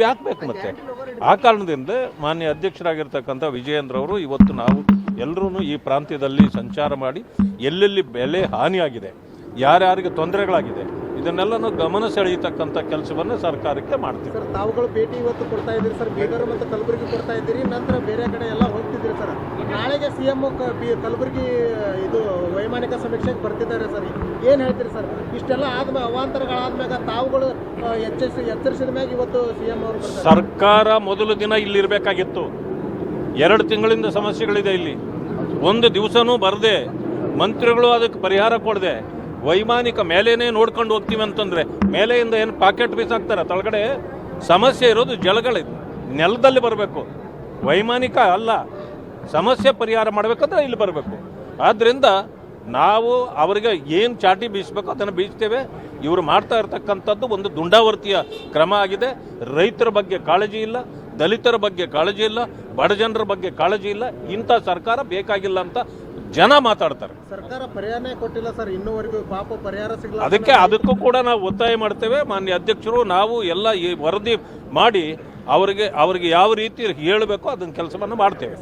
ಯಾಕೆ ಬೇಕು ಮತ್ತೆ. ಆ ಕಾರಣದಿಂದ ಮಾನ್ಯ ಅಧ್ಯಕ್ಷರಾಗಿರ್ತಕ್ಕಂಥ ವಿಜಯೇಂದ್ರ ಅವರು ಇವತ್ತು ನಾವು ಎಲ್ಲರೂ ಈ ಪ್ರಾಂತ್ಯದಲ್ಲಿ ಸಂಚಾರ ಮಾಡಿ ಎಲ್ಲೆಲ್ಲಿ ಬೆಲೆ ಹಾನಿಯಾಗಿದೆ, ಯಾರ್ಯಾರಿಗೆ ತೊಂದರೆಗಳಾಗಿದೆ, ಇದನ್ನೆಲ್ಲನೂ ಗಮನ ಸೆಳೆಯತಕ್ಕಂಥ ಕೆಲಸವನ್ನು ಸರ್ಕಾರಕ್ಕೆ ಮಾಡ್ತೀವಿ. ಸರ್, ತಾವುಗಳು ಭೇಟಿ ಇವತ್ತು ಕೊಡ್ತಾ ಇದ್ದೀರಿ ಸರ್, ಬೀದರ್ ಮತ್ತು ಕಲಬುರಗಿ ಕೊಡ್ತಾ ಇದ್ದೀರಿ, ನಂತರ ಬೇರೆ ಕಡೆ ಎಲ್ಲ ಹೋಗ್ತಿದ್ದೀರಿ ಸರ್? ನಾಳೆಗೆ ಸಿ ಎಂ ಕಲಬುರಗಿ, ಇದು ವೈಮಾನಿಕ ಸಮೀಕ್ಷೆಗೆ ಬರ್ತಿದ್ದಾರೆ ಸರ್ ಏನು ಹೇಳ್ತೀರಿ ಸರ್? ಇಷ್ಟೆಲ್ಲ ಆದ್ಮೇಲೆ ಅವಾಂತರಗಳಾದ್ಮ್ಯಾಗ ತಾವುಗಳು ಎಚ್ಚರಿಸಿ, ಎಚ್ಚರಿಸಿದ ಮ್ಯಾಗ ಇವತ್ತು ಸಿ ಎಂ ಅವರು ಸರ್ಕಾರ ಮೊದಲು ದಿನ ಇಲ್ಲಿರಬೇಕಾಗಿತ್ತು ಎರಡು ತಿಂಗಳಿಂದ ಸಮಸ್ಯೆಗಳಿದೆ ಇಲ್ಲಿ. ಒಂದು ದಿವಸನೂ ಬರದೆ, ಮಂತ್ರಿಗಳು ಅದಕ್ಕೆ ಪರಿಹಾರ ಕೊಡದೆ. ವೈಮಾನಿಕ ಮೇಲೇನೆ ನೋಡ್ಕೊಂಡು ಹೋಗ್ತೀವಿ ಅಂತಂದ್ರೆ, ಮೇಲೆಯಿಂದ ಏನು ಪಾಕೆಟ್ ಬೀಸಾಕ್ತಾರೆ? ತಳಗಡೆ ಸಮಸ್ಯೆ ಇರೋದು ಜಲಗಳಿದೆ ನೆಲದಲ್ಲಿ ಬರಬೇಕು. ವೈಮಾನಿಕ ಅಲ್ಲ, ಸಮಸ್ಯೆ ಪರಿಹಾರ ಮಾಡಬೇಕಂದ್ರೆ ಇಲ್ಲಿ ಬರಬೇಕು. ಆದ್ದರಿಂದ ನಾವು ಅವರಿಗೆ ಏನು ಚಾಟಿ ಬೀಸಬೇಕು ಅದನ್ನು ಬೀಸ್ತೇವೆ. ಇವರು ಮಾಡ್ತಾ ಇರತಕ್ಕಂಥದ್ದು ಒಂದು ದುಂಡಾವರ್ತಿಯ ಕ್ರಮ ಆಗಿದೆ. ರೈತರ ಬಗ್ಗೆ ಕಾಳಜಿ ಇಲ್ಲ ದಲಿತರ ಬಗ್ಗೆ ಕಾಳಜಿ ಇಲ್ಲ ಬಡ ಜನರ ಬಗ್ಗೆ ಕಾಳಜಿ ಇಲ್ಲ. ಇಂಥ ಸರ್ಕಾರ ಬೇಕಾಗಿಲ್ಲ ಅಂತ ಜನ ಮಾತಾಡ್ತಾರೆ. ಸರ್ಕಾರ ಪರಿಹಾರನೇ ಕೊಟ್ಟಿಲ್ಲ ಸರ್. ಇನ್ನೂವರೆಗೂ ಪಾಪ ಪರಿಹಾರ ಸಿಗಲ್ಲ ಅದಕ್ಕೆ ಅದಕ್ಕೂ ಕೂಡ ನಾವು ಒತ್ತಾಯ ಮಾಡ್ತೇವೆ. ಮಾನ್ಯ ಅಧ್ಯಕ್ಷರು ನಾವು ಎಲ್ಲ ಈ ವರದಿ ಮಾಡಿ ಅವರಿಗೆ ಅವರಿಗೆ ಯಾವ ರೀತಿ ಹೇಳಬೇಕು ಅದನ್ನ ಕೆಲಸವನ್ನು ಮಾಡ್ತೇವೆ.